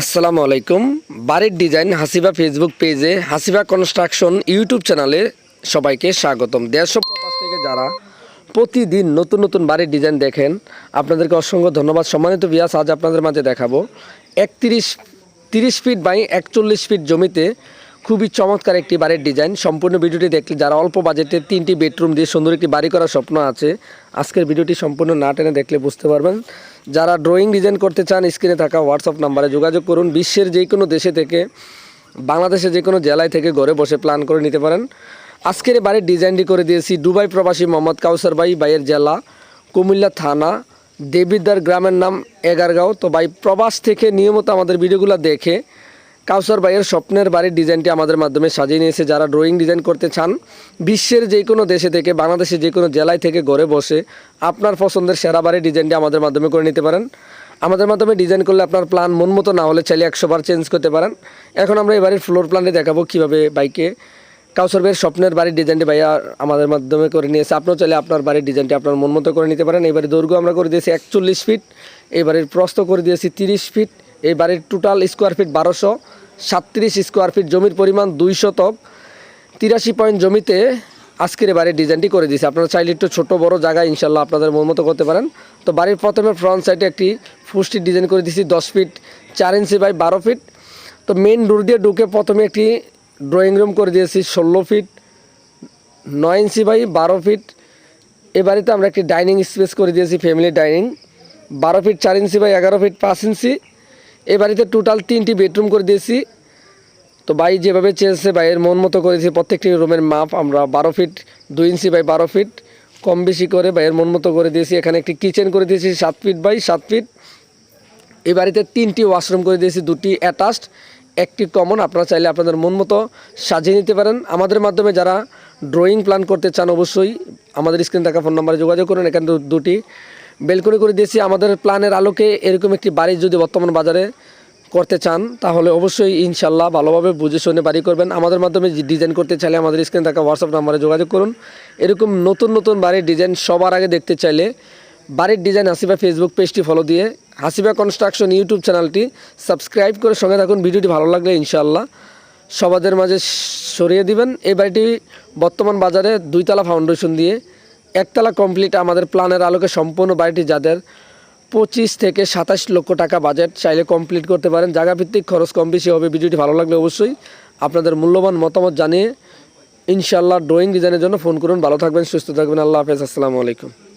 আসসালামু আলাইকুম। বাড়ির ডিজাইন হাসিবা ফেসবুক পেজে হাসিবা কনস্ট্রাকশন ইউটিউব চ্যানেলে সবাইকে স্বাগতম। দেড়শো প্রবাস থেকে যারা প্রতিদিন নতুন নতুন বাড়ির ডিজাইন দেখেন, আপনাদেরকে অসংখ্য ধন্যবাদ। সম্মানিত বিয়াস আজ আপনাদের মাঝে দেখাবো একত্রিশ, তিরিশ ফিট বাই একচল্লিশ ফিট জমিতে খুবই চমৎকার একটি বাড়ির ডিজাইন। সম্পূর্ণ ভিডিওটি দেখলে যারা অল্প বাজেটে তিনটি বেডরুম দিয়ে সুন্দর একটি বাড়ি করার স্বপ্ন আছে, আজকের ভিডিওটি সম্পূর্ণ না টেনে দেখলে বুঝতে পারবেন। যারা ড্রয়িং ডিজাইন করতে চান স্ক্রিনে থাকা হোয়াটসঅ্যাপ নাম্বারে যোগাযোগ করুন। বিশ্বের যে কোনো দেশে থেকে, বাংলাদেশের যে কোনো জেলায় থেকে ঘরে বসে প্ল্যান করে নিতে পারেন। আজকের বাড়ির ডিজাইনটি করে দিয়েছি দুবাই প্রবাসী মোহাম্মদ কাউসার ভাই বাইয়ের জেলা, কুমিল্লা থানা দেবিদ্দার গ্রামের নাম এগারগাঁও। তো ভাই, প্রবাস থেকে নিয়মিত আমাদের ভিডিওগুলো দেখে কাউসার ভাইয়ের স্বপ্নের বাড়ির ডিজাইনটি আমাদের মাধ্যমে সাজিয়ে নিয়েছে। যারা ড্রয়িং ডিজাইন করতে চান, বিশ্বের যে কোনো দেশে থেকে, বাংলাদেশের যে কোনো জেলায় থেকে ঘরে বসে আপনার পছন্দের সেরা বাড়ির ডিজাইনটি আমাদের মাধ্যমে করে নিতে পারেন। আমাদের মাধ্যমে ডিজাইন করলে আপনার প্ল্যান মন মতো না হলে চাইলে একশো বার চেঞ্জ করতে পারেন। এখন আমরা এই বাড়ির ফ্লোর প্ল্যানটি দেখাবো কীভাবে বাইকে কাউসার ভাইয়ের স্বপ্নের বাড়ির ডিজাইনটি ভাইয়া আমাদের মাধ্যমে করে নিয়েছে। আপনিও চাইলে আপনার বাড়ির ডিজাইনটি আপনার মন মতো করে নিতে পারেন। এই বাড়ির দৈর্ঘ্য আমরা করে দিয়েছি একচল্লিশ ফিট এই বাড়ির প্রস্থ করে দিয়েছি তিরিশ ফিট এই বাড়ির টোটাল স্কোয়ার ফিট বারোশো। সাতত্রিশ স্কোয়ার ফিট জমির পরিমাণ দুই শতক। তিরাশি পয়েন্ট জমিতে আজকের বাড়ির ডিজাইনটি করে দিয়েছে। আপনারা চাইলে একটু ছোটো, বড় জায়গায় ইনশাল্লাহ আপনাদের মন মতো করতে পারেন। তো বাড়ির প্রথমে ফ্রন্ট সাইডে একটি ফুস্টির ডিজাইন করে দিয়েছি, দশ ফিট চার ইঞ্চি বাই বারো ফিট তো মেন ডোর দিয়ে ঢুকে প্রথমে একটি ড্রয়িং রুম করে দিয়েছি, ষোলো ফিট নয় ইঞ্চি বাই বারো ফিট এ বাড়িতে আমরা একটি ডাইনিং স্পেস করে দিয়েছি ফ্যামিলি ডাইনিং বারো ফিট চার ইঞ্চি বাই এগারো ফিট পাঁচ ইঞ্চি এ বাড়িতে টোটাল তিনটি বেডরুম করে দিয়েছি। তো বাই যেভাবে চেয়েছে বাইয়ের মন মতো করেছি, প্রত্যেকটি রুমের মাপ আমরা বারো ফিট দুই ইঞ্চি বাই বারো ফিট কম বেশি করে বাইয়ের মন মতো করে দিয়েছি। এখানে একটি কিচেন করে দিয়েছি, সাত ফিট বাই সাত ফিট এই বাড়িতে তিনটি ওয়াশরুম করে দিয়েছি, দুটি অ্যাটাচড একটি কমন আপনারা চাইলে আপনাদের মন মতো সাজিয়ে নিতে পারেন। আমাদের মাধ্যমে যারা ড্রয়িং প্ল্যান করতে চান অবশ্যই আমাদের স্ক্রিন থাকা ফোন নাম্বারে যোগাযোগ করুন। এখানে দুটি বেলকনি করে দিয়েছি। আমাদের প্ল্যানের আলোকে এরকম একটি বাড়ি যদি বর্তমান বাজারে করতে চান, তাহলে অবশ্যই ইনশাল্লাহ ভালোভাবে বুঝে শুনে বাড়ি করবেন। আমাদের মাধ্যমে ডিজাইন করতে চাইলে আমাদের স্ক্রিন থাকা হোয়াটসঅ্যাপ নাম্বারে যোগাযোগ করুন। এরকম নতুন নতুন বাড়ির ডিজাইন সবার আগে দেখতে চাইলে বাড়ির ডিজাইন হাসিবা ফেসবুক পেজটি ফলো দিয়ে হাসিবা কনস্ট্রাকশন ইউটিউব চ্যানেলটি সাবস্ক্রাইব করে সঙ্গে থাকুন। ভিডিওটি ভালো লাগলে ইনশাল্লাহ সবাদের মাঝে সরিয়ে দিবেন। এই বাড়িটি বর্তমান বাজারে দুইতলা ফাউন্ডেশন দিয়ে একতলা কমপ্লিট আমাদের প্ল্যানের আলোকে সম্পূর্ণ বাড়িটি যাদের পঁচিশ থেকে সাতাশ লক্ষ টাকা বাজেট চাইলে কমপ্লিট করতে পারেন। জায়গা ভিত্তিক খরচ কম বেশি হবে। ভিডিওটি ভালো লাগলে অবশ্যই আপনাদের মূল্যবান মতামত জানিয়ে ইনশাল্লাহ ড্রয়িং ডিজাইনের জন্য ফোন করুন। ভালো থাকবেন, সুস্থ থাকবেন। আল্লাহ হাফেজ। আসসালামু আলাইকুম।